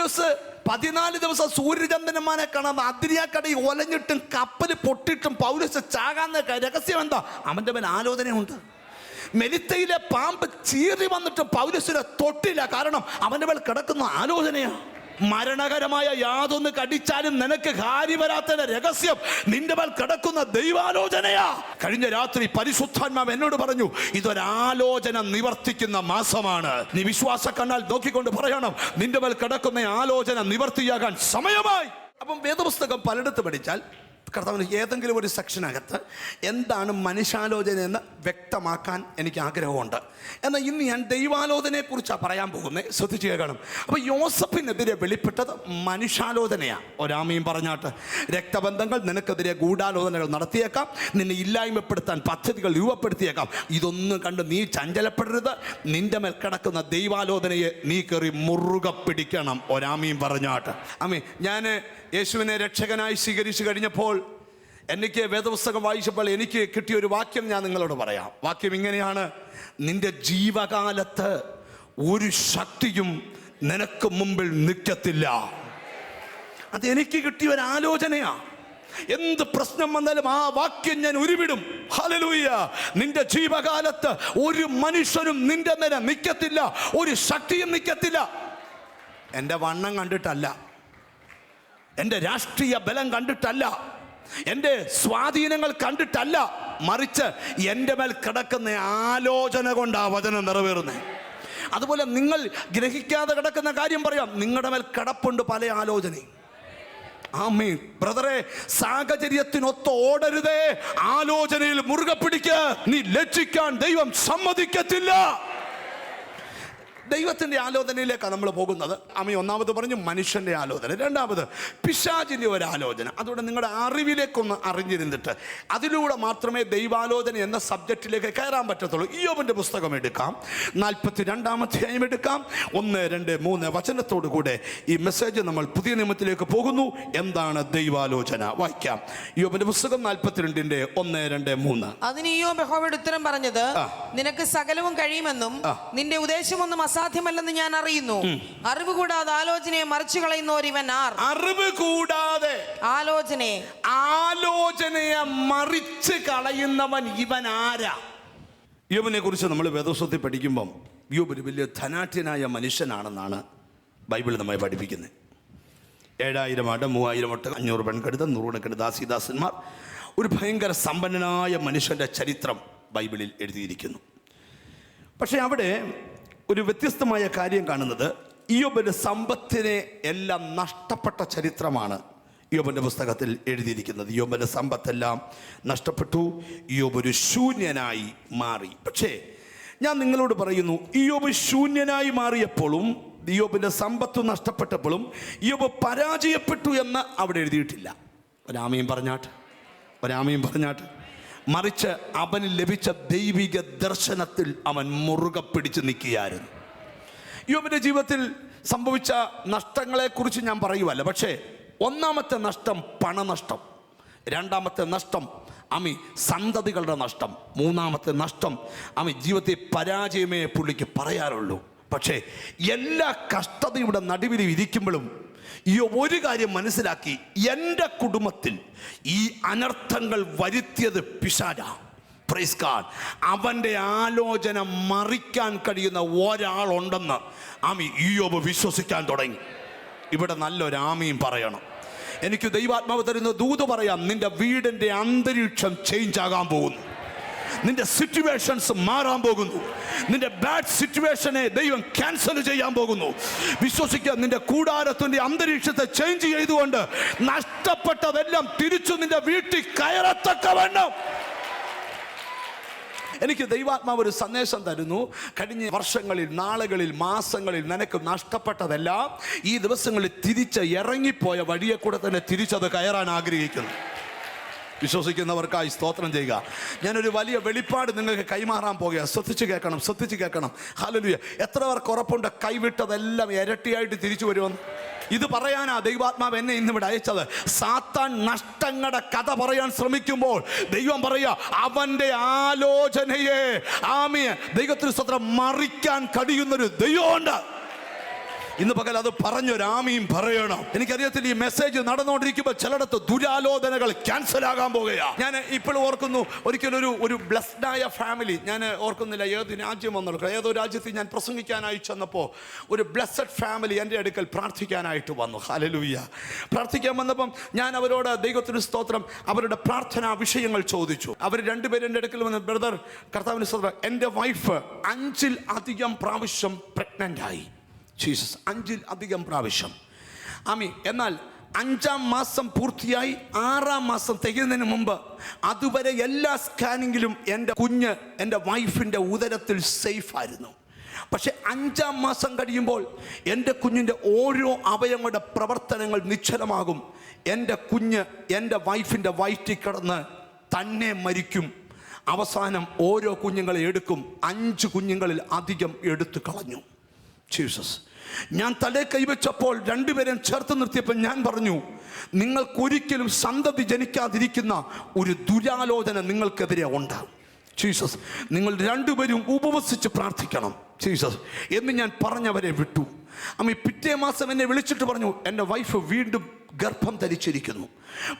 പൗലോസ് പതിനാല് ദിവസം സൂര്യചന്ദ്രന്മാരെ കാണാൻ അതിരിയാക്കടയിൽ ഒലഞ്ഞിട്ടും കപ്പൽ പൊട്ടിട്ടും പൗലോസ് ചാകാന്ന രഹസ്യം എന്താ? അവന്റെ മേൽ ആലോചനയുണ്ട്. മെലിത്തയിലെ പാമ്പ് ചീറി വന്നിട്ട് പൗലോസിനെ തൊട്ടില്ല. കാരണം അവന്റെ മേൽ കിടക്കുന്ന ആലോചനയാ. മരണകരമായ യാതൊന്ന് കടിച്ചാലും നിനക്ക് ഹാരി വരാത്തതിന്റെ രഹസ്യം നിന്റെ മേൽ കിടക്കുന്ന ദൈവാലോചനയാ. കഴിഞ്ഞ രാത്രി പരിശുദ്ധാത്മാവ് എന്നോട് പറഞ്ഞു ഇതൊരാലോചന നിവർത്തിക്കുന്ന മാസമാണ്. നീ വിശ്വാസ കണ്ണാൽ നോക്കിക്കൊണ്ട് പറയണം നിന്റെ മേൽ കിടക്കുന്ന ആലോചന നിവർത്തിയാകാൻ സമയമായി. അപ്പം വേദപുസ്തകം പലയിടത്ത് പഠിച്ചാൽ കർത്താവിന് ഏതെങ്കിലും ഒരു സെക്ഷനകത്ത് എന്താണ് മനുഷ്യാലോചന എന്ന് വ്യക്തമാക്കാൻ എനിക്ക് ആഗ്രഹമുണ്ട്. എന്നാൽ ഇന്ന് ഞാൻ ദൈവാലോചനയെക്കുറിച്ചാണ് പറയാൻ പോകുന്നത്. ശ്രദ്ധിച്ചു കേൾക്കണം. അപ്പോൾ യോസഫിനെതിരെ വെളിപ്പെട്ടത് മനുഷ്യാലോചനയാണ് ഒരാമയും പറഞ്ഞാട്ട് രക്തബന്ധങ്ങൾ നിനക്കെതിരെ ഗൂഢാലോചനകൾ നടത്തിയേക്കാം. നിന്നെ ഇല്ലായ്മപ്പെടുത്താൻ പദ്ധതികൾ രൂപപ്പെടുത്തിയേക്കാം. ഇതൊന്നും കണ്ട് നീ ചഞ്ചലപ്പെടരുത്. നിന്റെ മേൽ കിടക്കുന്ന ദൈവാലോചനയെ നീ കയറി മുറുകെ പിടിക്കണം. ഒരാമയും പറഞ്ഞാട്ട് അമ്മേ ഞാൻ യേശുവിനെ രക്ഷകനായി സ്വീകരിച്ചു കഴിഞ്ഞപ്പോൾ എനിക്ക് വേദപുസ്തകം വായിച്ചപ്പോൾ എനിക്ക് കിട്ടിയ ഒരു വാക്യം ഞാൻ നിങ്ങളോട് പറയാം. വാക്യം ഇങ്ങനെയാണ്. നിന്റെ ജീവകാലത്ത് ഒരു ശക്തിയും നിനക്ക് മുമ്പിൽ നിൽക്കത്തില്ല. അത് എനിക്ക് കിട്ടിയ ഒരു ആലോചനയാ. എന്ത് പ്രശ്നം വന്നാലും ആ വാക്യം ഞാൻ ഉരുവിടും. ഹലലൂയ നിന്റെ ജീവകാലത്ത് ഒരു മനുഷ്യനും നിന്റെ നില നിൽക്കത്തില്ല. ഒരു ശക്തിയും നിൽക്കത്തില്ല. എന്റെ വണ്ണം കണ്ടിട്ടല്ല. എന്റെ രാഷ്ട്രീയ ബലം കണ്ടിട്ടല്ല. എന്റെ സ്വാധീനങ്ങൾ കണ്ടിട്ടല്ല മറിച്ച് എന്റെ മേൽ കിടക്കുന്ന ആലോചന കൊണ്ട് ആ വചനം നിറവേറുന്നത് അതുപോലെ നിങ്ങൾ ഗ്രഹിക്കാതെ കിടക്കുന്ന കാര്യം പറയാം. നിങ്ങളുടെ മേൽ കിടപ്പുണ്ട് പല ആലോചനയും. ആമീ ബ്രദറെ സാഹചര്യത്തിനൊത്ത് ഓടരുതേ. ആലോചനയിൽ മുറുകെ പിടിക്ക് നീ ലജ്ജിക്കാൻ ദൈവം സമ്മതിക്കത്തില്ല. ദൈവത്തിന്റെ ആലോചനയിലേക്കാണ് നമ്മൾ പോകുന്നത്. അമ്മ ഒന്നാമത് പറഞ്ഞു മനുഷ്യന്റെ ആലോചന. രണ്ടാമത് പിശാചിന്റെ ഒരു ആലോചന. അതുകൊണ്ട് നിങ്ങളുടെ അറിവിലേക്കൊന്ന് അറിഞ്ഞിരുന്നിട്ട് അതിലൂടെ മാത്രമേ ദൈവാലോചന എന്ന സബ്ജക്റ്റിലേക്ക് കയറാൻ പറ്റത്തുള്ളൂ. ഇയോബിന്റെ പുസ്തകം എടുക്കാം. നാൽപ്പത്തി രണ്ടാമധ്യായം എടുക്കാം. ഒന്ന് രണ്ട് മൂന്ന് വചനത്തോടു കൂടെ ഈ മെസ്സേജ് നമ്മൾ പുതിയ നിയമത്തിലേക്ക് പോകുന്നു. എന്താണ് ദൈവാലോചന? വായിക്കാം. യോബിന്റെ പുസ്തകം നാൽപ്പത്തിരണ്ടിന്റെ ഒന്ന് രണ്ട് മൂന്ന്. അതിന് ബഹോവയുടെ ഉത്തരം പറഞ്ഞത് നിനക്ക് സകലവും കഴിയുമെന്നും. നിന്റെ ഉദ്ദേശമൊന്നും അസാധ്യമല്ലെന്ന് ഞാൻ അറിയുന്നു. അറിവ് കൂടാതെ ആലോചനയെ മറിച്ചു കളയുന്നവർ ഇവൻ ആർ? അറിവ് കൂടാതെ ആലോചനയെ. ആലോചനയെ മറിച്ച് കളയുന്നവൻ ഇവൻ ആരാ? യോബിനെ കുറിച്ച് നമ്മൾ വേദോസ്വത്തിൽ പഠിക്കുമ്പം യോബ് ഒരു വലിയ ധനാഠ്യനായ മനുഷ്യനാണെന്നാണ് ബൈബിൾ നമ്മെ പഠിപ്പിക്കുന്നത്. ഏഴായിരം ആട് മൂവായിരം ഒട്ട് അഞ്ഞൂറ് പെൺകടുത്ത നൂറുകണക്കിന് ദാസിദാസന്മാർ. ഒരു ഭയങ്കര സമ്പന്നനായ മനുഷ്യന്റെ ചരിത്രം ബൈബിളിൽ എഴുതിയിരിക്കുന്നു. പക്ഷേ അവിടെ ഒരു വ്യത്യസ്തമായ കാര്യം കാണുന്നത്. ഇയോബിന്റെ സമ്പത്തിനെ എല്ലാം നഷ്ടപ്പെട്ട ചരിത്രമാണ് യോബന്റെ പുസ്തകത്തിൽ എഴുതിയിരിക്കുന്നത്. യോബന്റെ സമ്പത്തെല്ലാം നഷ്ടപ്പെട്ടു. യോബ് ഒരു ശൂന്യനായി മാറി. പക്ഷേ ഞാൻ നിങ്ങളോട് പറയുന്നു യോബ് ശൂന്യനായി മാറിയപ്പോഴും യോബിന്റെ സമ്പത്ത് നഷ്ടപ്പെട്ടപ്പോഴും യോബ് പരാജയപ്പെട്ടു എന്ന് അവിടെ എഴുതിയിട്ടില്ല. ഒരാമയും പറഞ്ഞാട്ട് ഒരാമയും പറഞ്ഞാട്ട്. മറിച്ച് അവന് ലഭിച്ച ദൈവിക ദർശനത്തിൽ അവൻ മുറുകെ പിടിച്ച് നിൽക്കുകയായിരുന്നു. യോബിന്റെ ജീവിതത്തിൽ സംഭവിച്ച നഷ്ടങ്ങളെക്കുറിച്ച് ഞാൻ പറയുവല്ല പക്ഷേ ഒന്നാമത്തെ നഷ്ടം പണനഷ്ടം രണ്ടാമത്തെ നഷ്ടം അമി സന്തതികളുടെ നഷ്ടം മൂന്നാമത്തെ നഷ്ടം അമി ജീവിതത്തെ പരാജയമേ പുള്ളിക്ക് പറയാറുള്ളൂ. പക്ഷേ എല്ലാ കഷ്ടതയുടെ നടുവിൽ ഇരിക്കുമ്പോഴും ഈ ഒരു കാര്യം മനസ്സിലാക്കി. എന്റെ കുടുംബത്തിൽ ഈ അനർത്ഥങ്ങൾ വരുത്തിയത് പിശാച. പ്രൈസ് കാർഡ് അവന്റെ ആലോചന മറിക്കാൻ കഴിയുന്ന ഒരാളുണ്ടെന്ന് ആമി ഈയോബ് വിശ്വസിക്കാൻ തുടങ്ങി. ഇവിടെ നല്ലൊരു ആമിയും പറയണം. എനിക്ക് ദൈവാത്മാവ് തരുന്ന ദൂത് പറയാം നിന്റെ വീടിന്റെ അന്തരീക്ഷം ചേഞ്ച് ആകാൻ പോകുന്നു. നിന്റെ സിറ്റുവേഷൻസ് മാറാൻ പോകുന്നു. നിന്റെ ബാഡ് സിറ്റുവേഷനെ ദൈവം ക്യാൻസൽ ചെയ്യാൻ പോകുന്നു. വിശ്വസിക്കുക നിന്റെ കൂടാരത്തിന്റെ അന്തരീക്ഷത്തെ ചേഞ്ച് ചെയ്തുകൊണ്ട് നഷ്ടപ്പെട്ടതെല്ലാം തിരിച്ചു നിന്റെ വീട്ടിൽ കയറത്തക്കവണ്ണം. എനിക്ക് ദൈവാത്മാവ് ഒരു സന്ദേശം തരുന്നു. കഴിഞ്ഞ വർഷങ്ങളിൽ നാളുകളിൽ മാസങ്ങളിൽ നിനക്ക് നഷ്ടപ്പെട്ടതെല്ലാം ഈ ദിവസങ്ങളിൽ തിരിച്ച് ഇറങ്ങിപ്പോയ വഴിയെ കൂടെ തന്നെ തിരിച്ചത് കയറാൻ ആഗ്രഹിക്കുന്നു. വിശ്വസിക്കുന്നവർക്കായി സ്തോത്രം ചെയ്യുക. ഞാനൊരു വലിയ വെളിപ്പാട് നിങ്ങൾക്ക് കൈമാറാൻ പോകുക ശ്രദ്ധിച്ച് കേൾക്കണം ശ്രദ്ധിച്ച് കേൾക്കണം. ഹലലുയ എത്ര പേർക്ക് ഉറപ്പുണ്ട്? കൈവിട്ടതെല്ലാം ഇരട്ടിയായിട്ട് തിരിച്ചു വരുമെന്ന്. ഇത് പറയാനാ ദൈവാത്മാവ് എന്നെ ഇന്ന് ഇവിടെ അയച്ചത്. സാത്താൻ നഷ്ടങ്ങളുടെ കഥ പറയാൻ ശ്രമിക്കുമ്പോൾ ദൈവം പറയുക അവന്റെ ആലോചനയെ ആമിയെ ദൈവത്തിന് സ്വത്രം മറിക്കാൻ കഴിയുന്നൊരു ദൈവമുണ്ട്. ഇന്ന് പകൽ അത് പറഞ്ഞൊരാമിയും പറയണം. എനിക്കറിയത്തില്ല ഈ മെസ്സേജ് നടന്നുകൊണ്ടിരിക്കുമ്പോൾ ചിലയിടത്ത് ദുരാലോചനകൾ ക്യാൻസൽ ആകാൻ പോകുകയാ. ഞാൻ ഇപ്പോഴും ഓർക്കുന്നു ഒരിക്കലും ഒരു ഒരു ബ്ലസ്ഡായ ഫാമിലി ഞാൻ ഓർക്കുന്നില്ല ഏത് രാജ്യം വന്നുള്ളൂ ഏതോ രാജ്യത്ത് ഞാൻ പ്രസംഗിക്കാനായി ചെന്നപ്പോൾ ഒരു ബ്ലസ്സഡ് ഫാമിലി എന്റെ അടുക്കൽ പ്രാർത്ഥിക്കാനായിട്ട് വന്നു. ഹലലൂയ്യ പ്രാർത്ഥിക്കാൻ വന്നപ്പം ഞാൻ അവരോട് ദൈവത്തിന് സ്തോത്രം അവരുടെ പ്രാർത്ഥനാ വിഷയങ്ങൾ ചോദിച്ചു. അവർ രണ്ടുപേരും എന്റെ അടുക്കൽ വന്ന് ബ്രദർ കർത്താവിന് സ്തോത്രം എന്റെ വൈഫ് അഞ്ചിൽ അധികം പ്രാവശ്യം പ്രഗ്നന്റ് ആയി. ജീസസ് അഞ്ചിൽ അധികം പ്രാവശ്യം. ആമി എന്നാൽ അഞ്ചാം മാസം പൂർത്തിയായി ആറാം മാസം തികയുന്നതിന് മുമ്പ് അതുവരെ എല്ലാ സ്കാനിങ്ങിലും എന്റെ കുഞ്ഞ് എന്റെ വൈഫിന്റെ ഉദരത്തിൽ സേഫായിരുന്നു പക്ഷെ അഞ്ചാം മാസം കഴിയുമ്പോൾ എന്റെ കുഞ്ഞിന്റെ ഓരോ അവയവങ്ങളുടെ പ്രവർത്തനങ്ങൾ നിശ്ചലമാകും. എന്റെ കുഞ്ഞ് എന്റെ വൈഫിന്റെ വയറ്റിൽ കിടന്ന് തന്നെ മരിക്കും. അവസാനം ഓരോ കുഞ്ഞുങ്ങളെ എടുക്കും. അഞ്ച് കുഞ്ഞുങ്ങളിൽ അധികം എടുത്തു കളഞ്ഞു. ജീസസ് ഞാൻ തലേ കൈവച്ചപ്പോൾ രണ്ടുപേരെയും ചേർത്ത് നിർത്തിയപ്പോൾ ഞാൻ പറഞ്ഞു നിങ്ങൾക്കൊരിക്കലും സന്തതി ജനിക്കാതിരിക്കുന്ന ഒരു ദുരാലോചന നിങ്ങൾക്കെതിരെ ഉണ്ട്. ജീസസ് നിങ്ങൾ രണ്ടുപേരും ഉപവസിച്ച് പ്രാർത്ഥിക്കണം. ജീസസ് എന്ന് ഞാൻ പറഞ്ഞവരെ വിട്ടു. അമ്മ പിറ്റേ മാസം എന്നെ വിളിച്ചിട്ട് പറഞ്ഞു എന്റെ വൈഫ് വീണ്ടും ഗർഭം ധരിച്ചിരിക്കുന്നു.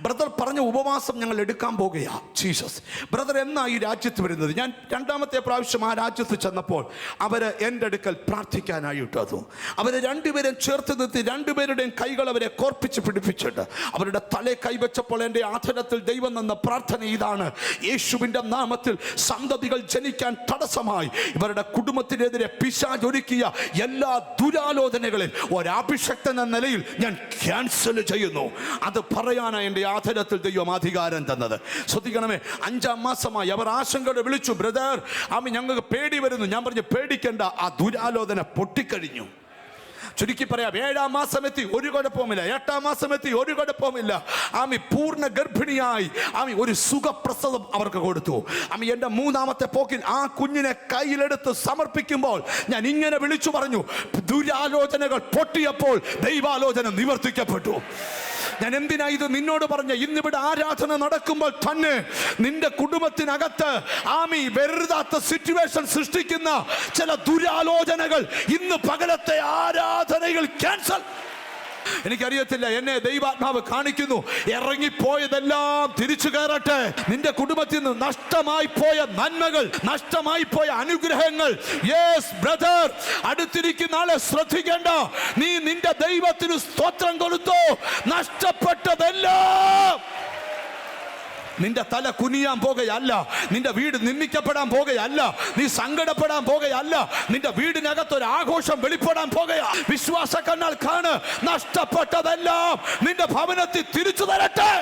ബ്രദർ പറഞ്ഞ ഉപവാസം ഞങ്ങൾ എടുക്കാൻ പോകുകയാ. ജീസസ് ബ്രദർ എന്നാ ഈ രാജ്യത്ത് വരുന്നത്? ഞാൻ രണ്ടാമത്തെ പ്രാവശ്യം ആ രാജ്യത്ത് ചെന്നപ്പോൾ അവർ എന്റെ അടുക്കൽ പ്രാർത്ഥിക്കാനായിട്ട് വന്നു. അവർ രണ്ടുപേരും ചേർത്ത് നിർത്തി രണ്ടുപേരുടെയും കൈകൾ അവരെ കോർപ്പിച്ച് പിടിപ്പിച്ചിട്ട് അവരുടെ തലേ കൈവച്ചപ്പോൾ എന്റെ ആധനത്തിൽ ദൈവം എന്ന പ്രാർത്ഥന ഇതാണ്. യേശുവിന്റെ നാമത്തിൽ സന്തതികൾ ജനിക്കാൻ തടസ്സമായി. ഇവരുടെ കുടുംബത്തിനെതിരെ പിശാചൊരുക്കിയ എല്ലാ ദുരാലോചനകളെയും ഒരാഭിഷക്തൻ എന്ന നിലയിൽ ഞാൻ ക്യാൻസൽ ചെയ്യുന്നു. അത് പറയാനാണ് എന്റെ ആധരത്തിൽ ദൈവം അധികാരം തന്നത്. ശ്രദ്ധിക്കണമേ അഞ്ചാം മാസമായി അവർ ആശങ്കയോടെ വിളിച്ചു ബ്രദർ ആമി ഞങ്ങൾക്ക് പേടി വരുന്നു. ഞാൻ പറഞ്ഞു പേടിക്കേണ്ട ആ ദുരാലോചന പൊട്ടിക്കഴിഞ്ഞു. ചുരുക്കി പറയാം. ഏഴാം മാസം എത്തി ഒരു കുഴപ്പവുമില്ല. എട്ടാം മാസം എത്തി ഒരു കുഴപ്പവുമില്ല. ആമി പൂർണ ഗർഭിണിയായി. ആമി ഒരു സുഖപ്രസവം അവർക്ക് കൊടുത്തു. ആമി എന്റെ മൂന്നാമത്തെ പോക്കിൽ ആ കുഞ്ഞിനെ കയ്യിലെടുത്ത് സമർപ്പിക്കുമ്പോൾ ഞാൻ ഇങ്ങനെ വിളിച്ചു പറഞ്ഞു. ദുരാലോചനകൾ പൊട്ടിയപ്പോൾ ദൈവാലോചന നിവർത്തിക്കപ്പെട്ടു. ഞാൻ എന്തിനാ ഇത് നിന്നോട് പറഞ്ഞ? ഇന്നിവിടെ ആരാധന നടക്കുമ്പോൾ തന്നെ നിന്റെ കുടുംബത്തിനകത്ത് ആമി വെറുതാത്ത സിറ്റുവേഷൻ സൃഷ്ടിക്കുന്ന ചില ദുരാലോചനകൾ. ഇന്ന് പകലത്തെ ആരാധനകൾ ക്യാൻസൽ എനിക്കറിയത്തില്ല. എന്നെ ദൈവാത്മാവ് കാണിക്കുന്നു. ഇറങ്ങിപ്പോയതെല്ലാം തിരിച്ചു കയറട്ടെ. നിന്റെ കുടുംബത്തിൽ നിന്ന് നഷ്ടമായി പോയ നന്മകൾ നഷ്ടമായി പോയ അനുഗ്രഹങ്ങൾ. യെസ് ബ്രദർ അടുത്തിരിക്കുന്ന ആളെ ശ്രദ്ധിക്കേണ്ട. നീ നിന്റെ ദൈവത്തിന് സ്തോത്രം കൊടുത്തു. നഷ്ടപ്പെട്ടതെല്ലാം നിന്റെ തല കുനിയാൻ പോകുകയല്ല. നിന്റെ വീട് നിന്ദിക്കപ്പെടാൻ പോകുകയല്ല. നീ സങ്കടപ്പെടാൻ പോകുകയല്ല. നിന്റെ വീടിനകത്ത് ഒരു ആഘോഷം വെളിപ്പെടാൻ പോകുക. വിശ്വാസ കണ്ണാൽ കാണ് നഷ്ടപ്പെട്ടതെല്ലാം നിന്റെ ഭവനത്തിൽ തിരിച്ചു തരട്ടെ.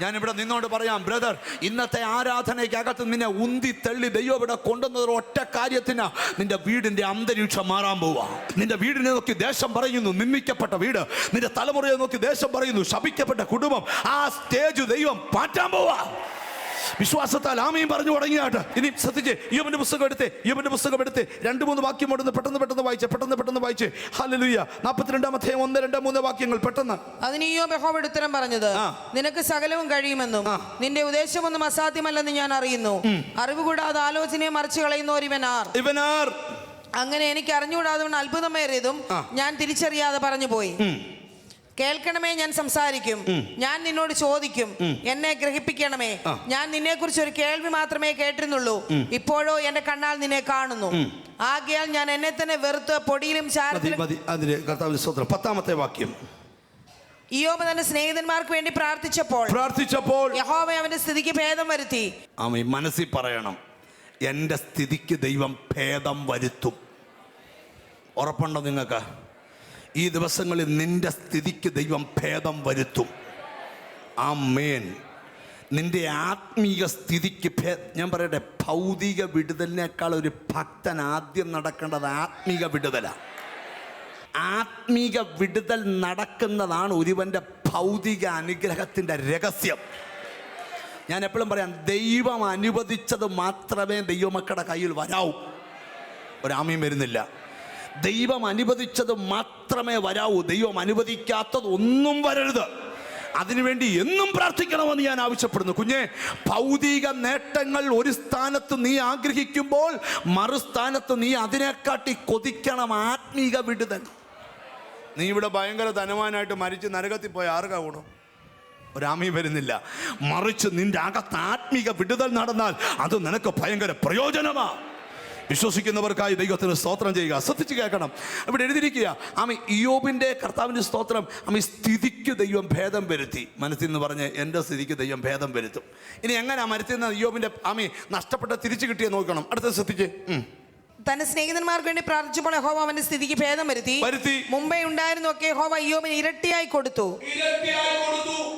ഞാൻ ഇവിടെ നിന്നോട് പറയാം ബ്രദർ ഇന്നത്തെ ആരാധനയ്ക്കകത്ത് നിന്നെ ഉന്തി തള്ളി ദൈവം ഇവിടെ കൊണ്ടുവന്നത് ഒറ്റ കാര്യത്തിന്. നിന്റെ വീടിന്റെ അന്തരീക്ഷം മാറാൻ പോവാ. നിന്റെ വീടിനെ നോക്കി ദേശം പറയുന്നു നിന്ദിക്കപ്പെട്ട വീട്. നിന്റെ തലമുറയെ നോക്കി ദേശം പറയുന്നു ശപിക്കപ്പെട്ട കുടുംബം ആ സ്റ്റേജ് ദൈവം മാറ്റാൻ പോവാ. വിശ്വാസത്താൽ ആമയും പറഞ്ഞു തുടങ്ങിയാട്ട് ഇനി ശ്രദ്ധിച്ച് യോബിന്റെ പുസ്തകം എടുത്ത് യോബിന്റെ പുസ്തകം എടുത്ത് രണ്ട് മൂന്ന് വാക്യം ഓടുന്നു പെട്ടെന്ന് പെട്ടെന്ന് വായിച്ച് പെട്ടെന്ന് പെട്ടെന്ന് വായിച്ച്. വായിച്ചേ ഹല്ലേലൂയ അധ്യായം ഒന്ന് രണ്ട് മൂന്ന് വാക്യങ്ങൾ പെട്ടെന്ന്. അതിന് ഈ ബഹോബ് ഉത്തരം പറഞ്ഞത് നിനക്ക് സകലവും കഴിയുമെന്നും. നിന്റെ ഉദ്ദേശമൊന്നും അസാധ്യമല്ലെന്ന് ഞാൻ അറിയുന്നു. അറിവ് കൂടാതെ ആലോചനയെ മറിച്ചു കളയുന്ന ഒരുവനാർ. ഇവനാർ. അങ്ങനെ എനിക്ക് അറിഞ്ഞുകൂടാതെ അത്ഭുതമേറിയതും. ഞാൻ തിരിച്ചറിയാതെ പറഞ്ഞു പോയി കേൾക്കണമേ ഞാൻ സംസാരിക്കും. ഞാൻ നിന്നോട് ചോദിക്കും. എന്നെ ഗ്രഹിപ്പിക്കണമേ. ഞാൻ നിന്നെ കുറിച്ച് ഒരു കേൾവി മാത്രമേ കേട്ടിരുന്നുള്ളൂ. ഇപ്പോഴോ എന്റെ കണ്ണാൽ നിന്നെ കാണുന്നു. ആകയാൽ ഞാൻ എന്നെ തന്നെ വെറുത്ത് പൊടിയിലും അതിന് പത്താമത്തെ വാക്യം. ഇയോബ് തന്റെ സ്നേഹിതന്മാർക്ക് വേണ്ടി പ്രാർത്ഥിച്ചപ്പോൾ പ്രാർത്ഥിച്ചപ്പോൾ യഹോവ അവന്റെ സ്ഥിതിക്ക് ഭേദം വരുത്തി. ആമ മനസ്സിൽ പറയണം. എന്റെ സ്ഥിതിക്ക് ദൈവം ഭേദം വരുത്തും. ഉറപ്പുണ്ടോ നിങ്ങൾക്ക് ഈ ദിവസങ്ങളിൽ നിന്റെ സ്ഥിതിക്ക് ദൈവം ഭേദം വരുത്തും. ആ മേൻ നിന്റെ ആത്മീയ സ്ഥിതിക്ക് ഞാൻ പറയട്ടെ ഭൗതിക വിടുതലിനേക്കാൾ ഒരു ഭക്തൻ ആദ്യം നടക്കേണ്ടത് ആത്മീക വിടുതലാണ് ആത്മീക വിടുതൽ നടക്കുന്നതാണ് ഒരുവന്റെ ഭൗതിക അനുഗ്രഹത്തിന്റെ രഹസ്യം. ഞാൻ എപ്പോഴും പറയാം ദൈവം അനുവദിച്ചത് മാത്രമേ ദൈവമക്കളുടെ കയ്യിൽ വരാവൂ. ഒരാമയും വരുന്നില്ല. ദൈവം അനുവദിച്ചത് മാത്രമേ വരാവൂ. ദൈവം അനുവദിക്കാത്തത് ഒന്നും വരരുത്. അതിനുവേണ്ടി എന്നും പ്രാർത്ഥിക്കണമെന്ന് ഞാൻ ആവശ്യപ്പെടുന്നു. കുഞ്ഞെ ഭൗതിക നേട്ടങ്ങൾ ഒരു സ്ഥാനത്ത് നീ ആഗ്രഹിക്കുമ്പോൾ മറുസ്ഥാനത്ത് നീ അതിനെക്കാട്ടി കൊതിക്കണം ആത്മീക വിടുതൽ. നീ ഇവിടെ ഭയങ്കര ധനവാനായിട്ട് മരിച്ച് നരകത്തിൽ പോയ ആർക്കാ ഗുണം ഒരാമി വരുന്നില്ല. മറിച്ച് നിന്റെ അകത്ത് ആത്മീക വിടുതൽ നടന്നാൽ അത് നിനക്ക് ഭയങ്കര പ്രയോജനമാ. വിശ്വസിക്കുന്നവർക്കായി ദൈവത്തിന് സ്തോത്രം ചെയ്യുക. ശ്രദ്ധിച്ച് കേൾക്കണം. ഇവിടെ എഴുതിയിരിക്കുക ആമി ഇയോബിന്റെ കർത്താവിന്റെ സ്തോത്രം ആമി സ്ഥിതിക്ക് ദൈവം ഭേദം വരുത്തി. മനസ്സിൽ നിന്ന് പറഞ്ഞ് എന്റെ സ്ഥിതിക്ക് ദൈവം ഭേദം വരുത്തും. ഇനി എങ്ങനെയാണ് മരത്തിൽ നിന്ന് ഇയോബിന്റെ ആമി നഷ്ടപ്പെട്ട തിരിച്ചു കിട്ടിയെന്ന് നോക്കണം. അടുത്ത ശ്രദ്ധിച്ച്. തന്റെ സ്നേഹിതന്മാർക്ക് വേണ്ടി പ്രാർത്ഥിച്ചപ്പോൾ യഹോവ അവന്റെ സ്ഥിതിക്ക് ഭേദം വരുത്തി. വരുത്തി. മുമ്പേ ഉണ്ടായിരുന്നൊക്കെ യഹോവ അയ്യോബിന് ഇരട്ടിയായി കൊടുത്തു.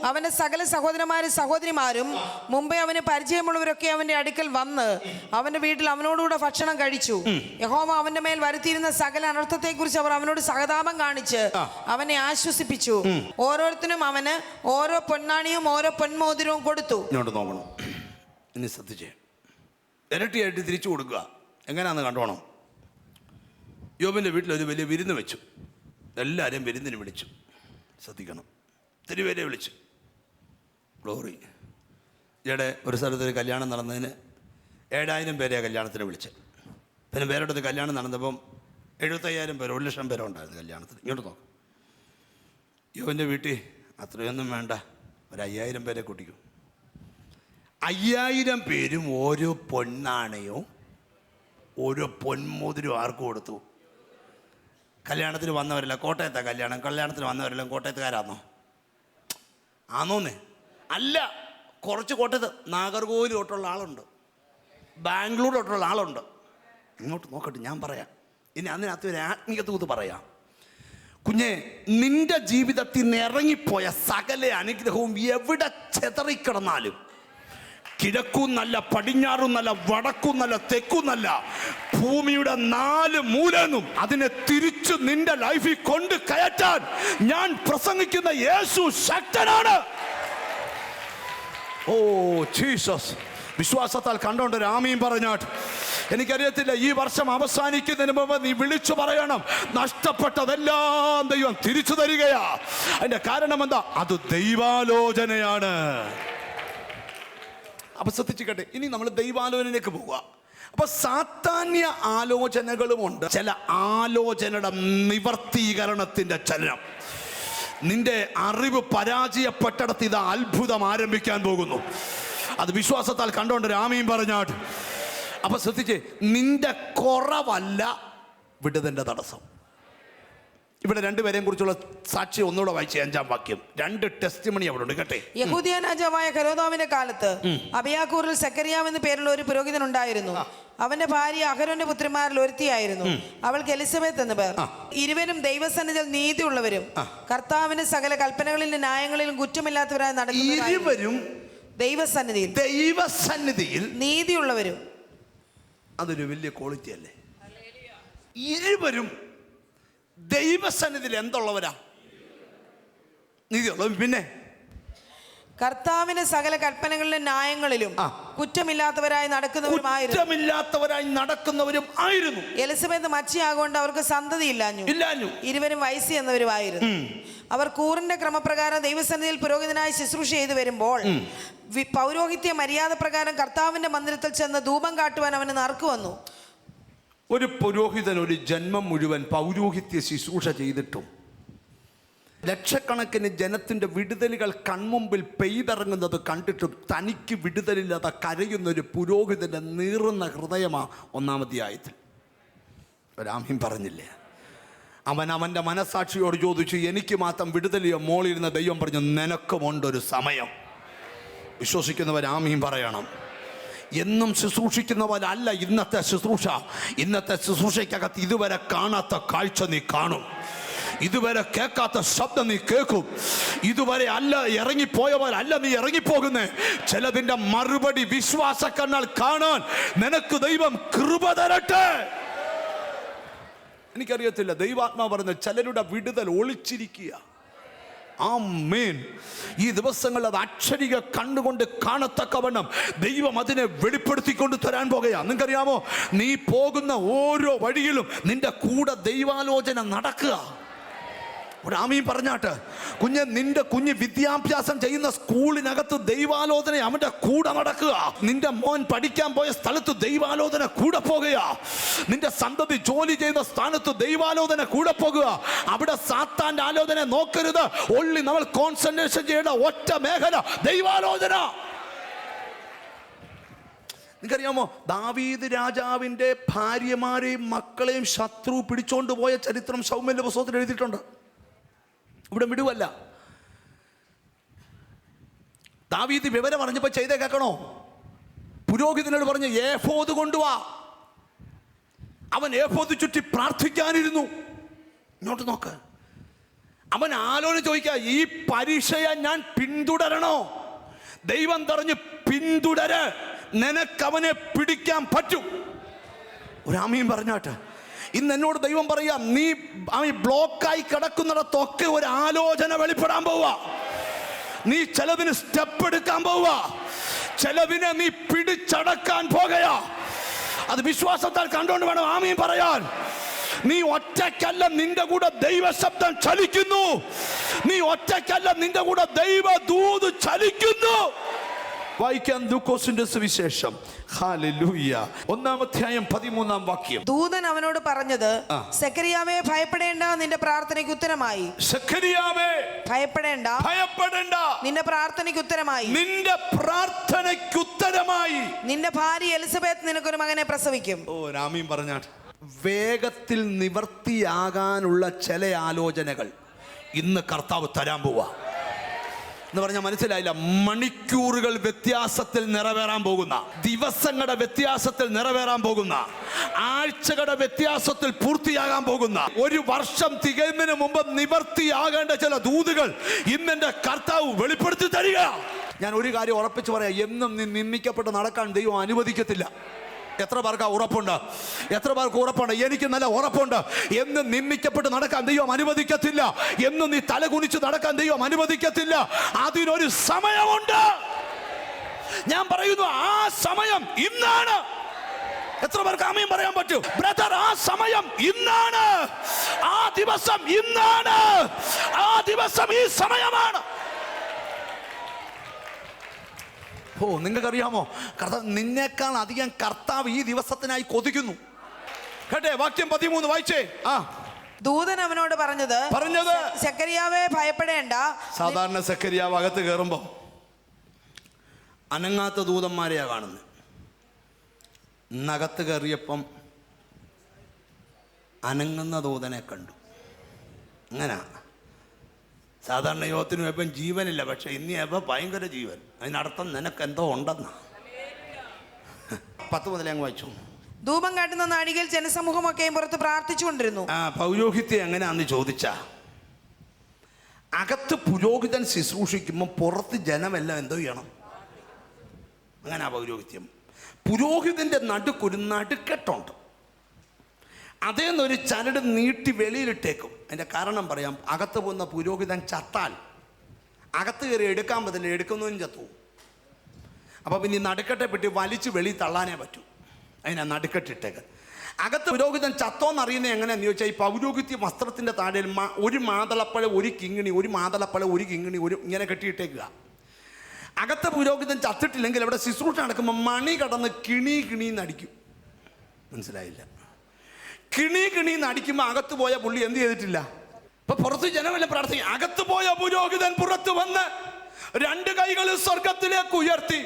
അവന്റെ സകല സഹോദരന്മാരും സഹോദരിമാരും മുമ്പേ അവന് പരിചയമുള്ളവരൊക്കെ അവന്റെ അടുക്കൽ വന്ന് അവന്റെ വീട്ടിൽ അവനോടുകൂടെ ഭക്ഷണം കഴിച്ചു. യഹോവ അവന്റെ മേൽ വരുത്തിയിരുന്ന സകല അനർത്ഥത്തെ കുറിച്ച് അവർ അവനോട് സഹതാപം കാണിച്ച് അവനെ ആശ്വസിപ്പിച്ചു. ഓരോരുത്തരും അവന് ഓരോ പൊന്നാണിയും ഓരോ പൊന്മോതിരവും കൊടുത്തു. ഇങ്ങോട്ട് നോക്കണം. ഇനി ശ്രദ്ധിച്ചേ. ഇരട്ടിയായിട്ട് തിരിച്ചു കൊടുക്കുക. എങ്ങനെയാണെന്ന് കണ്ടോണം? യോബിന്റെ വീട്ടിൽ ഒരു വലിയ വിരുന്ന് വെച്ചു. എല്ലാവരെയും വിരുന്നിന് വിളിച്ചു. ശ്രദ്ധിക്കണം. തിരുവേരെ വിളിച്ചു. ഗ്ലോറി. ഈയിടെ ഒരു സ്ഥലത്തൊരു കല്യാണം നടന്നതിന് ഏഴായിരം പേരെ കല്യാണത്തിന് വിളിച്ചത് പിന്നെ വേറൊരു കല്യാണം നടന്നപ്പം എഴുപത്തയ്യായിരം പേരോ ഒരു ലക്ഷം പേരോ ഉണ്ടായിരുന്നു കല്യാണത്തിന്. ഇങ്ങോട്ട് നോക്കാം. യോബിന്റെ വീട്ടിൽ അത്രയൊന്നും വേണ്ട. ഒരു അയ്യായിരം പേരെ കൂട്ടിക്കും. അയ്യായിരം പേരും ഓരോ പൊന്നാണയവും ഓരോ പൊന്മോതിരും ആർക്ക് കൊടുത്തു. കല്യാണത്തിന് വന്നവരല്ല കോട്ടയത്തെ കല്യാണം. കല്യാണത്തിന് വന്നവരല്ല കോട്ടയത്തുകാരാന്നോ? ആന്നോന്നേ? അല്ല കുറച്ച് കോട്ടയത്ത് നാഗർകോവിൽ തൊട്ടുള്ള ആളുണ്ട്. ബാംഗ്ലൂർ തൊട്ടുള്ള ആളുണ്ട്. ഇങ്ങോട്ട് നോക്കട്ടെ ഞാൻ പറയാം. ഇനി അതിനകത്ത് ഒരു ആത്മീയ തൂത്ത് പറയാം. കുഞ്ഞെ നിന്റെ ജീവിതത്തിൽ നിന്ന് ഇറങ്ങിപ്പോയ സകല അനുഗ്രഹവും എവിടെ ചെതറിക്കിടന്നാലും കിഴക്കുന്നല്ല പടിഞ്ഞാറുന്നല്ല വടക്കുന്നല്ല തെക്കുന്നല്ല ഭൂമിയുടെ നാല് മൂലെന്നും അതിനെ തിരിച്ചു നിന്റെ ലൈഫിൽ കൊണ്ട് കയറ്റാൻ ഞാൻ പ്രസംഗിക്കുന്ന യേശു ശക്തനാണ്. Oh Jesus. വിശ്വാസത്താൽ കണ്ടോണ്ട് രാമീം പറഞ്ഞാട്ട് എനിക്കറിയത്തില്ല ഈ വർഷം അവസാനിക്കുന്നതിന് മുമ്പ് നീ വിളിച്ചു പറയണം. നഷ്ടപ്പെട്ടതെല്ലാം ദൈവം തിരിച്ചു തരികയാ. അതിന്റെ കാരണം എന്താ? അത് ദൈവാലോചനയാണ്. അപ്പൊ ശ്രദ്ധിച്ചിക്കട്ടെ ഇനി നമ്മൾ ദൈവാലോചനയിലേക്ക് പോവുക. അപ്പൊ സാത്താന്യ ആലോചനകളുമുണ്ട്. ചില ആലോചനയുടെ നിവർത്തീകരണത്തിന്റെ ചലനം. നിന്റെ അറിവ് പരാജയപ്പെട്ടിടത്ത് ഇത് അത്ഭുതം ആരംഭിക്കാൻ പോകുന്നു. അത് വിശ്വാസത്താൽ കണ്ടോണ്ട് രാമയും പറഞ്ഞാട്ട് അപ്പൊ ശ്രദ്ധിച്ച് നിന്റെ കുറവല്ല വിടുതന്റെ തടസ്സം. ഇവിടെ രണ്ടുപേരെയും കുറിച്ചുള്ള സാക്ഷി ഒന്നുകൂടെ വായിച്ച അഞ്ചാം വാക്യം. രണ്ട് ടെസ്റ്റ് മണി അവിടെ ഉണ്ട് കേട്ടെ യഹൂദിയ രാജാവായ ഹരോദാവിന്റെ കാലത്ത് അബിയാക്കൂറിൽ സെക്കരിയാവ് എന്ന പേരുള്ള ഒരു പുരോഹിതൻ ഉണ്ടായിരുന്നു അവന്റെ ഭാര്യ അഹരോന്റെ പുത്രിമാരിൽ ഒരുത്തിയായിരുന്നു. അവൾക്ക് എലിസബത്ത് എന്ന് പേർ. ഇരുവരും ദൈവസന്നിധിയിൽ നീതിയുള്ളവരും. കർത്താവിന്റെ സകല കൽപ്പനകളിലും ന്യായങ്ങളിലും കുറ്റമില്ലാത്തവരായി നടക്കുന്നു ഇരുവരും ദൈവസന്നിധിയിൽ. ദൈവസന്നിധിയിൽ നീതിയുള്ളവരും. അതൊരു വലിയ ക്വാളിറ്റി അല്ലേ? ഇരുവരും ദൈവസന്നിധിയിൽ എന്തുള്ളവരാ നീതിയുള്ളവർ. പിന്നെ? കർത്താവിന്റെ സകല കൽപ്പനകളിലും ന്യായങ്ങളിലും കുറ്റമില്ലാത്തവരായി നടക്കുന്നവരുമായിരുന്നു കുറ്റമില്ലാത്തവരായി നടക്കുന്നവരും ആയിരുന്നു. എലിസബത്ത് മച്ചിയാകൊണ്ട് അവർക്ക് സന്തതി ഇല്ലാഞ്ഞു. ഇല്ലാഞ്ഞു. ഇരുവരും വയസ്സ് എന്നവരുമായിരുന്നു. അവർ കൂറിന്റെ ക്രമപ്രകാരം ദൈവസന്നിധിയിൽ പുരോഹിതനായി ശുശ്രൂഷ ചെയ്തു വരുമ്പോൾ പൗരോഹിത്യ മര്യാദ പ്രകാരം കർത്താവിന്റെ മന്ദിരത്തിൽ ചെന്ന് ധൂപം കാട്ടുവാൻ അവന് നറുക്ക് വന്നു. ഒരു പുരോഹിതൻ ഒരു ജന്മം മുഴുവൻ പൗരോഹിത്യ ശുശ്രൂഷ ചെയ്തിട്ടും ലക്ഷക്കണക്കിന് ജനത്തിന്റെ വിടുതലുകൾ കൺമുമ്പിൽ പെയ്തിറങ്ങുന്നത് കണ്ടിട്ടും തനിക്ക് വിടുതലില്ലാതെ കരയുന്ന ഒരു പുരോഹിതന്റെ നീറുന്ന ഹൃദയമാ ഒന്നാമധ്യായത്തിൽ രാമ്യം പറഞ്ഞില്ലേ? അവൻ അവന്റെ മനസാക്ഷിയോട് ചോദിച്ചു എനിക്ക് മാത്രം വിടുതലിയോ മോളിരുന്ന ദൈവം പറഞ്ഞു നിനക്കുമുണ്ടൊരു സമയം. വിശ്വസിക്കുന്നവർ ആമീൻ പറയണം. എന്നും ശുശ്രൂഷിക്കുന്നവരല്ല ഇന്നത്തെ ശുശ്രൂഷ. ഇന്നത്തെ ശുശ്രൂഷയ്ക്കകത്ത് ഇതുവരെ കാണാത്ത കാഴ്ച നീ കാണും. ഇതുവരെ കേൾക്കാത്ത ശബ്ദം നീ കേൾക്കും. ഇതുവരെ അല്ല ഇറങ്ങിപ്പോയവരല്ല നീ ഇറങ്ങിപ്പോകുന്നേ. ചിലതിന്റെ മറുപടി വിശ്വാസ കണ്ണാൽ കാണാൻ നിനക്ക് ദൈവം കൃപ തരട്ടെ. എനിക്കറിയത്തില്ല ദൈവാത്മാ പറഞ്ഞ ചിലരുടെ വിടുതൽ ഒളിച്ചിരിക്കുക ആമേൻ. ഈ ദിവസങ്ങൾ അത് അക്ഷരിക കണ്ണുകൊണ്ട് കാണത്തക്കവണ്ണം ദൈവം അതിനെ വെളിപ്പെടുത്തിക്കൊണ്ട് തരാൻ പോകുകയാണ് നിങ്ങൾക്കറിയാമോ? നീ പോകുന്ന ഓരോ വഴിയിലും നിന്റെ കൂടെ ദൈവാലോചന നടക്കുക. ഒരു ആമീൻ പറഞ്ഞാട്ട് കുഞ്ഞ് നിന്റെ കുഞ്ഞ് വിദ്യാഭ്യാസം ചെയ്യുന്ന സ്കൂളിനകത്ത് ദൈവാലോചന അവന്റെ കൂടെ നടക്കുക. നിന്റെ മോൻ പഠിക്കാൻ പോയ സ്ഥലത്ത് ദൈവാലോചന കൂടെ പോകുക. നിന്റെ സന്തതി ജോലി ചെയ്യുന്ന സ്ഥാനത്ത് ദൈവാലോചന കൂടെ പോകുക. അവിടെ സാത്താന്റെ ആലോചന നോക്കരുത്. ഒള്ളി നമ്മൾ കോൺസെൻട്രേഷൻ ചെയ്യേണ്ട ഒറ്റ മേഖല ദൈവാലോചന. നിങ്ങൾക്കറിയാമോ? ദാവീദ് രാജാവിന്റെ ഭാര്യമാരെയും മക്കളെയും ശത്രു പിടിച്ചോണ്ട് പോയ ചരിത്രം സൗമ്യന്റെ പുസ്തകത്തിൽ എഴുതിയിട്ടുണ്ട്. ഇവിടെ വിടുവല്ല. ദാവീദ് വിവരം അറിഞ്ഞപ്പോ ചെയ്തേ കേൾക്കണോ? പുരോഹിതനോട് പറഞ്ഞ് ഏഫോത് കൊണ്ടുവാ അവൻ ഏഫോത് ചുറ്റി പ്രാർത്ഥിക്കാനിരുന്നു. ഇങ്ങോട്ട് നോക്ക്. അവൻ ആലോചന ചോദിക്കുക ഈ പരീക്ഷയെ ഞാൻ പിന്തുടരണോ? ദൈവം തറഞ്ഞ് പിന്തുടര്. നിനക്കവനെ പിടിക്കാൻ പറ്റും. ഒരാമീൻ പറഞ്ഞാട്ട് ഇന്ന് എന്നോട് ദൈവം പറയാം നീ അവൻ ബ്ലോക്കായി കിടക്കുന്നിടത്തൊക്കെ ഒരു ആലോചന വെളിപ്പെടാൻ പോവുക നീ ചെലവിന് സ്റ്റെപ്പ് എടുക്കാൻ പോവുക ചെലവിനെ നീ പിടിച്ചടക്കാൻ പോകയാ അത് വിശ്വാസത്താൽ കണ്ടുകൊണ്ട് വേണം ആമയും പറയാൻ. നീ ഒറ്റയ്ക്കല്ല നിന്റെ കൂടെ ദൈവശബ്ദം ചലിക്കുന്നു. നീ ഒറ്റയ്ക്കല്ല നിന്റെ കൂടെ ദൈവ ദൂത് ചലിക്കുന്നു. വായിക്കാൻ ലൂക്കോസിന്റെ സുവിശേഷം. ഒന്നാം അധ്യായം പതിമൂന്നാം വാക്യം. ദൂതൻ അവനോട് പറഞ്ഞത് സെക്കരിയാവേ ഭയപ്പെടേണ്ട നിന്റെ പ്രാർത്ഥനയ്ക്ക് ഉത്തരമായി. സെക്കരിയാവേ ഭയപ്പെടേണ്ട ഭയപ്പെടേണ്ട. നിന്റെ പ്രാർത്ഥനയ്ക്ക് ഉത്തരമായി. നിന്റെ പ്രാർത്ഥനയ്ക്ക് ഉത്തരമായി. നിന്റെ ഭാര്യ എലിസബത്ത് നിനക്കൊരു മകനെ പ്രസവിക്കും. ഓ രാമീൻ പറഞ്ഞാട്ട് വേഗത്തിൽ നിവർത്തിയാകാനുള്ള ചില ആലോചനകൾ ഇന്ന് കർത്താവ് തരാൻ പോവാ. എന്ന് പറഞ്ഞാൽ മനസ്സിലായില്ല. മണിക്കൂറുകൾ വ്യത്യാസത്തിൽ നിറവേറാൻ പോകുന്ന ദിവസങ്ങളുടെ വ്യത്യാസത്തിൽ നിറവേറാൻ പോകുന്ന ആഴ്ചകളുടെ വ്യത്യാസത്തിൽ പൂർത്തിയാകാൻ പോകുന്ന ഒരു വർഷം തികയുന്നതിന് മുമ്പ് നിവർത്തിയാകേണ്ട ചില ദൂതുകൾ ഇന്നെന്റെ കർത്താവ് വെളിപ്പെടുത്തി തരിക ഞാൻ ഒരു കാര്യം ഉറപ്പിച്ച് പറയാം. എന്നും നിന്ദിക്കപ്പെട്ട് നടക്കാൻ ദൈവം അനുവദിക്കത്തില്ല. എത്ര പേർക്ക് ഉറപ്പുണ്ട്? എത്ര പേർക്ക് ഉറപ്പുണ്ട്? എനിക്ക് നല്ല ഉറപ്പുണ്ട്. എന്ന് നിന്ദിക്കപ്പെട്ട് നടക്കാൻ ദൈവം അനുവദിക്കത്തില്ല. എന്ന് നീ തല കുനിച്ച് നടക്കാൻ ദൈവം അനുവദിക്കത്തില്ല. അതിനൊരു സമയമുണ്ട്. ഞാൻ പറയുന്നു ആ സമയം ഇന്നാണ്. എത്ര പേർക്ക് ആമയും പറയാൻ പറ്റൂ? ബ്രദർ ആ സമയം ഇന്നാണ്. ആ ദിവസം ഇന്നാണ്. ആ ദിവസം ഈ സമയമാണ്. ഓ നിങ്ങൾക്കറിയാമോ? കർത്താവ് നിന്നേക്കാൾ അധികം കർത്താവ് ഈ ദിവസത്തിനായി കൊതിക്കുന്നു. കേട്ടെ വാക്യം പതിമൂന്ന് വായിച്ചേ. ആ. ദൂതൻ അവനോട് പറഞ്ഞത് പറഞ്ഞത്? ശക്കരിയാവെ ഭയപ്പെടേണ്ട. സാധാരണ സെക്കരിയാവ് അകത്ത് കയറുമ്പോൾ അനങ്ങാത്ത ദൂതന്മാരെയാണ് കാണുന്നത് നകത്ത് കയറിയപ്പം അനങ്ങുന്ന ദൂതനെ കണ്ടു. അങ്ങനെ സാധാരണ യോഗത്തിനും എപ്പം ജീവനില്ല പക്ഷെ ഇനി എപ്പോൾ ഭയങ്കര ജീവൻ. അതിനർത്ഥം നിനക്ക് എന്തോ ഉണ്ടെന്ന്. പത്ത് മുതൽ അങ്ങ് വായിച്ചു. ധൂപം കാട്ടുന്ന നാഴികയിൽ ജനസമൂഹമൊക്കെയും പുറത്ത് പ്രാർത്ഥിച്ചുകൊണ്ടിരുന്നു. ആ പൗരോഹിത്യം എങ്ങനെയാന്ന് ചോദിച്ചാ? അകത്ത് പുരോഹിതൻ ശുശ്രൂഷിക്കുമ്പോൾ പുറത്ത് ജനമെല്ലാം എന്തോ ചെയ്യണം. അങ്ങനെ ആ പൗരോഹിത്യം. പുരോഹിതന്റെ നടുക്കൊരു നടുക്കെട്ടുണ്ട്. അതേന്നൊരു ചരട് നീട്ടി വെളിയിലിട്ടേക്കും. അതിന്റെ കാരണം പറയാം അകത്ത് പോകുന്ന പുരോഹിതൻ ചത്താൽ. അകത്ത് കയറി എടുക്കാൻ പറ്റില്ല എടുക്കുന്നതും ചത്തു. അപ്പോൾ പിന്നെ നടുക്കെട്ടെ പെട്ടി വലിച്ച് വെളി തള്ളാനേ പറ്റൂ. അതിനാ നടുക്കെട്ടിട്ടേക്ക്. അകത്ത് പുരോഹിതൻ ചത്തോന്നറിയുന്നത് എങ്ങനെയാണെന്ന് ചോദിച്ചാൽ ഈ പൗരോഹിത്യ വസ്ത്രത്തിന്റെ താഴെ ഒരു മാതളപ്പഴ ഒരു കിങ്ങിണി ഒരു മാതളപ്പഴ ഒരു കിങ്ങിണി ഒരു ഇങ്ങനെ കെട്ടിയിട്ടേക്കുക. അകത്തെ പുരോഹിതൻ ചത്തിട്ടില്ലെങ്കിൽ അവിടെ ശുശ്രൂഷ നടക്കുമ്പോൾ മണി കടന്ന് കിണി കിണി നടിക്കും മനസ്സിലായില്ല. കിണി കിണി നടിക്കുമ്പോൾ അകത്ത് പോയ പുള്ളി എന്ത് ചെയ്തിട്ടില്ല? ഇപ്പൊ പുറത്ത് ജനമല്ല പ്രാർത്ഥിക്കും അകത്ത് പോയ പുരോഹിതൻ പുറത്ത് വന്ന് രണ്ട് കൈകൾ സ്വർഗത്തിലേക്ക് ഉയർത്തി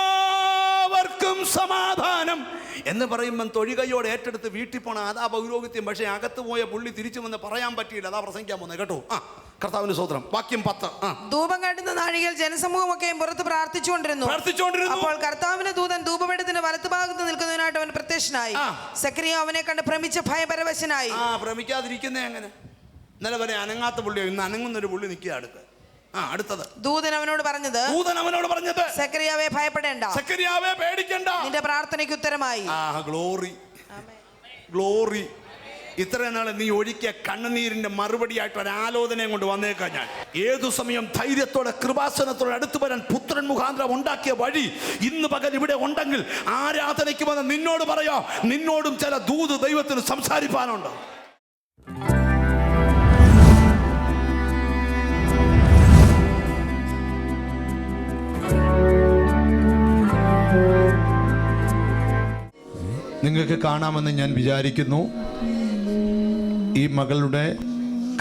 നിങ്ങൾക്കെല്ലാവർക്കും സമാധാനം എന്ന് പറയുമ്പം തൊഴികയോട് ഏറ്റെടുത്ത് വീട്ടിൽ പോണ അതാ പൗരോഹിത്യം. പക്ഷേ അകത്ത് പോയ പുള്ളി തിരിച്ചു വന്ന് പറയാൻ പറ്റിയില്ല. അതാ പ്രസംഗിക്കാൻ പോകുന്നത്. കേട്ടോ? ആ കർത്താവിന്റെ സ്വത്രം വാക്യം പത്ത്. ധൂപം കാട്ടുന്ന നാഴികയിൽ ജനസമൂഹമൊക്കെയും പുറത്ത് പ്രാർത്ഥിച്ചുകൊണ്ടിരുന്നു. പ്രാർത്ഥിച്ചുകൊണ്ടിരുന്നു. അപ്പോൾ കർത്താവിന്റെ ദൂതൻ ധൂപപീഠത്തിന്റെ വലത്തുഭാഗത്ത് നിൽക്കുന്നതിനായിട്ട് അവൻ പ്രത്യക്ഷനായി. സക്രിയ അവനെ കണ്ട് ഭ്രമിച്ച് ഭയപരവശനായി. ആ ഭ്രമിക്കാതിരിക്കുന്നേ അങ്ങനെ. ഇന്നലെ വരെ അനങ്ങാത്ത പുള്ളിയോ. ഇന്ന് അനങ്ങുന്ന ഒരു പുള്ളി നിൽക്കുക അടുത്ത്. ആ അടുത്തത്. ദൂതൻ അവനോട് പറഞ്ഞത് ദൂതൻ അവനോട് പറഞ്ഞത് സക്രിയാവെ ഭയപ്പെടേണ്ട. സക്കരിയാവേ പേടിക്കണ്ട. നിന്റെ പ്രാർത്ഥനയ്ക്ക് ഉത്തരമായി. ആ ഗ്ലോറി. ഗ്ലോറി. ഇത്ര നാൾ നീ ഒഴിക്കിയ കണ്ണുനീരിന്റെ മറുപടിയായിട്ട് ഒരു ആലോചനയും കൊണ്ട് വന്നേക്കാം ഞാൻ. ഏതു സമയം ധൈര്യത്തോടെ കൃപാസനത്തോടെ അടുത്ത് വരാൻ പുത്രൻ മുഖാന്തരം ഉണ്ടാക്കിയ വഴി ഇന്ന് പകൽ ഇവിടെ ഉണ്ടെങ്കിൽ ആരാധനയ്ക്ക് വന്ന് നിന്നോട് പറയാ. നിന്നോടും ചില ദൂത് ദൈവത്തിന് സംസാരിപ്പാനുണ്ട്. നിങ്ങൾക്ക് കാണാമെന്ന് ഞാൻ വിചാരിക്കുന്നു. ഈ മകളുടെ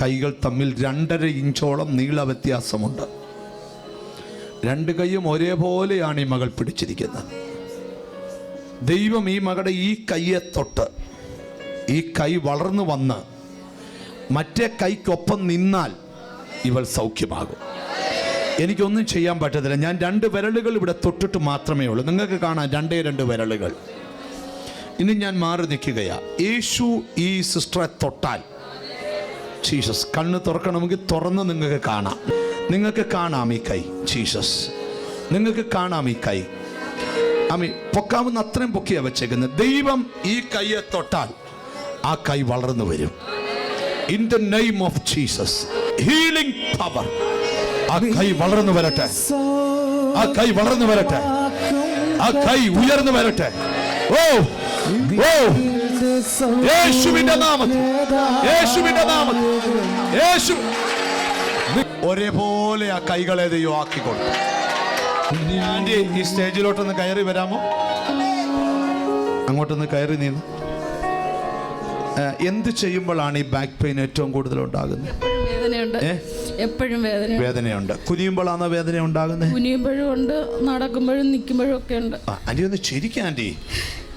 കൈകൾ തമ്മിൽ രണ്ടര ഇഞ്ചോളം നീള വ്യത്യാസമുണ്ട്. രണ്ട് കൈയും ഒരേപോലെയാണ് ഈ മകൾ പിടിച്ചിരിക്കുന്നത്. ദൈവം ഈ മകളുടെ ഈ കൈയെ തൊട്ട് ഈ കൈ വളർന്നു വന്ന് മറ്റേ കൈക്കൊപ്പം നിന്നാൽ ഇവൾ സൗഖ്യമാകും. എനിക്കൊന്നും ചെയ്യാൻ പറ്റത്തില്ല. ഞാൻ രണ്ട് വിരലുകൾ ഇവിടെ തൊട്ടിട്ട് മാത്രമേ ഉള്ളൂ. നിങ്ങൾക്ക് കാണാം രണ്ടേ രണ്ട് വിരലുകൾ. ഇനി ഞാൻ മാറി നിൽക്കുകയാ. യേശു ഈ സിസ്റ്ററെ തൊട്ടാൽ. ജീസസ് കണ്ണ് തുറക്കണമെങ്കിൽ തുറന്ന് നിങ്ങൾക്ക് കാണാം. നിങ്ങൾക്ക് കാണാം ഈ കൈ ജീസസ്. നിങ്ങൾക്ക് കാണാം ഈ കൈ. ആമി പൊക്കാവുന്ന അത്രയും പൊക്കിയാ വെച്ചേക്കുന്നത്. ദൈവം ഈ കൈയെ തൊട്ടാൽ ആ കൈ വളർന്നു വരും. In the name of Jesus healing power ആ കൈ വളർന്നു വരട്ടെ. ആ കൈ വളർന്നു വരട്ടെ. ആ കൈ ഉയർന്നു വരട്ടെ. ഓ യേശുവിന്റെ നാമത്തിൽ. യേശുവിന്റെ നാമത്തിൽ. യേശു. ഒരേപോലെ ആ കൈകളെ ദൈവം ആക്കിക്കൊടുത്തു. ആന്റി ഈ സ്റ്റേജിലോട്ടൊന്ന് കയറി വരാമോ? അങ്ങോട്ടൊന്ന് കയറി നീന്ന്. എന്ത് ചെയ്യുമ്പോഴാണ് ഈ ബാക്ക് പെയിൻ ഏറ്റവും കൂടുതൽ ഉണ്ടാകുന്നത് വേദനയുണ്ട്. എപ്പോഴും വേദന വേദനയുണ്ട്. കുനിയുമ്പോഴാണ് വേദന ഉണ്ടാകുന്നത്? കുനിയുമ്പോഴും ഉണ്ട് നടക്കുമ്പോഴും നിൽക്കുമ്പോഴും ഒക്കെ ഉണ്ട്. ആന്റി ഒന്ന് ചിരിക്കാം ആന്റി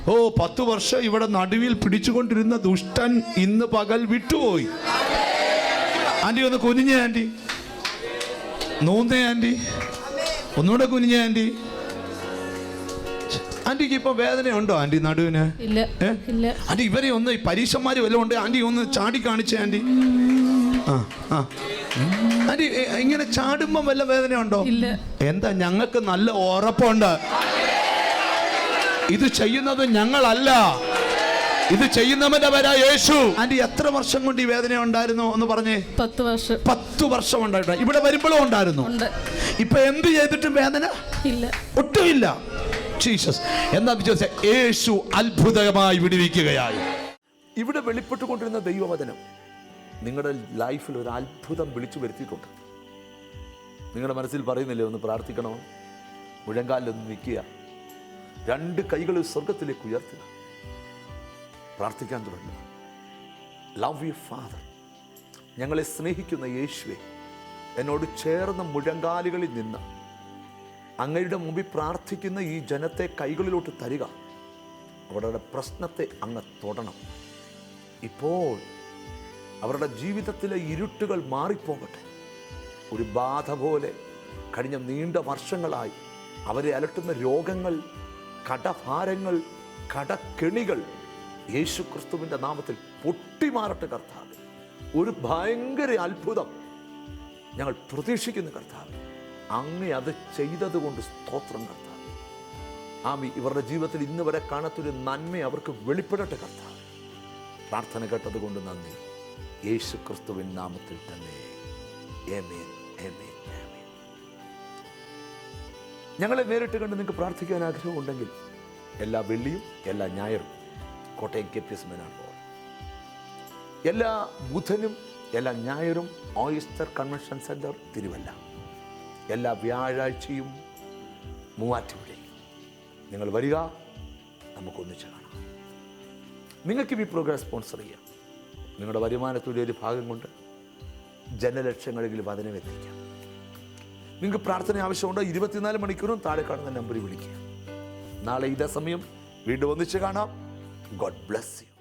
ഓ പത്ത് വർഷം ഇവിടെ നടുവിൽ പിടിച്ചുകൊണ്ടിരുന്ന ദുഷ്ടൻ ഇന്ന് പകൽ വിട്ടുപോയി. ആന്റി ഒന്ന് കുനിഞ്ഞ ആന്റി. നൂന്നേ ആന്റി. ഒന്നുകൂടെ കുനിഞ്ഞ ആന്റി. ആന്റിക്ക് ഇപ്പൊ ഉണ്ടോ ആന്റി നടുവിന്? ആന്റി ഇവരെ ഒന്ന് പരീക്ഷന്മാര് വല്ലതും ഉണ്ട്? ആന്റി ഒന്ന് ചാടി കാണിച്ചേ ആന്റി. ആ ആ. ആന്റി ഇങ്ങനെ ചാടുമ്പം വല്ല വേദനയുണ്ടോ. എന്താ ഞങ്ങൾക്ക് നല്ല ഉറപ്പുണ്ട്. ഇത് ചെയ്യുന്നത് ഞങ്ങളല്ല. ഇത് ചെയ്യുന്നവന്റെ പേരാ യേശു. ആന്റി എത്ര വർഷം കൊണ്ട് ഈ വേദന ഉണ്ടായിരുന്നു എന്ന് പറഞ്ഞേ? പത്ത് വർഷം. പത്ത് വർഷം ഉണ്ടായിട്ടുണ്ട്. ഇവിടെ വരുമ്പോഴും ഉണ്ടായിരുന്നു. ഉണ്ട്. ഇപ്പൊ എന്ത് ചെയ്തിട്ടും വേദന? ഇല്ല. ഒട്ടുമില്ല. ജീസസ് എന്താ വിശ്വസിച്ച യേശു അത്ഭുതമായി വിടുവിക്കുകയായി. ഇവിടെ വെളിപ്പെട്ടുകൊണ്ടിരുന്ന ദൈവവചനം നിങ്ങളുടെ ലൈഫിൽ ഒരു അത്ഭുതം വിളിച്ചു വരുത്തിയിട്ടുണ്ട്. നിങ്ങളുടെ മനസ്സിൽ പറയുന്നില്ലേ ഒന്ന് പ്രാർത്ഥിക്കണോ? മുഴങ്കാലിലൊന്ന് നിൽക്കുക. രണ്ട് കൈകൾ സ്വർഗത്തിലേക്ക് ഉയർത്തുക. പ്രാർത്ഥിക്കാൻ തുടങ്ങുക. ലവ് യു ഫാദർ ഞങ്ങളെ സ്നേഹിക്കുന്ന യേശുവെ എന്നോട് ചേർന്ന മുഴങ്കാലുകളിൽ നിന്ന് അങ്ങയുടെ മുമ്പിൽ പ്രാർത്ഥിക്കുന്ന ഈ ജനത്തെ കൈകളിലോട്ട് തരിക. അവരുടെ പ്രശ്നത്തെ അങ്ങ് തൊടണം. ഇപ്പോൾ അവരുടെ ജീവിതത്തിലെ ഇരുട്ടുകൾ മാറിപ്പോകട്ടെ. ഒരു ബാധ പോലെ കഴിഞ്ഞ നീണ്ട വർഷങ്ങളായി അവരെ അലട്ടുന്ന രോഗങ്ങൾ കടഭാരങ്ങൾ കടക്കെണികൾ യേശു ക്രിസ്തുവിന്റെ നാമത്തിൽ പൊട്ടിമാറട്ടെ കർത്താവ്. ഒരു ഭയങ്കര അത്ഭുതം ഞങ്ങൾ പ്രതീക്ഷിക്കുന്ന കർത്താവ്. അങ്ങ് അത് ചെയ്തതുകൊണ്ട് സ്തോത്രം കർത്താവ്. ആമി ഇവരുടെ ജീവിതത്തിൽ ഇന്ന് വരെ കാണാത്തൊരു നന്മ അവർക്ക് വെളിപ്പെടട്ടെ കർത്താവ്. പ്രാർത്ഥന കേട്ടത് കൊണ്ട് നന്ദി. യേശു ക്രിസ്തുവിൻ നാമത്തിൽ തന്നെ. ആമേൻ, ആമേൻ. ഞങ്ങളെ നേരിട്ട് കണ്ട് നിങ്ങൾക്ക് പ്രാർത്ഥിക്കാൻ ആഗ്രഹമുണ്ടെങ്കിൽ എല്ലാ വെള്ളിയും എല്ലാ ഞായറും കോട്ടയം കെ പി എസ് മേനാണ് എല്ലാ ബുധനും എല്ലാ ഞായറും ഓയിസ്റ്റർ കൺവെൻഷൻ സെന്റർ തിരുവല്ല. എല്ലാ വ്യാഴാഴ്ചയും മൂവാറ്റുപുഴ നിങ്ങൾ വരിക നമുക്കൊന്നിച്ച് കാണാം. നിങ്ങൾക്കും ഈ പ്രോഗ്രാം സ്പോൺസർ ചെയ്യാം. നിങ്ങളുടെ വരുമാനത്തിന്റെ ഒരു ഭാഗം കൊണ്ട് ജനലക്ഷങ്ങളെങ്കിലും അതിനെ എത്തിക്കാം നിങ്ങൾക്ക് പ്രാർത്ഥന ആവശ്യമുണ്ടോ? ഇരുപത്തിനാല് മണിക്കൂറും താഴെ കാണുന്ന നമ്പറിൽ വിളിക്കുക. നാളെ ഇതേ സമയം വീണ്ടും ഒന്നിച്ച് കാണാം. God bless you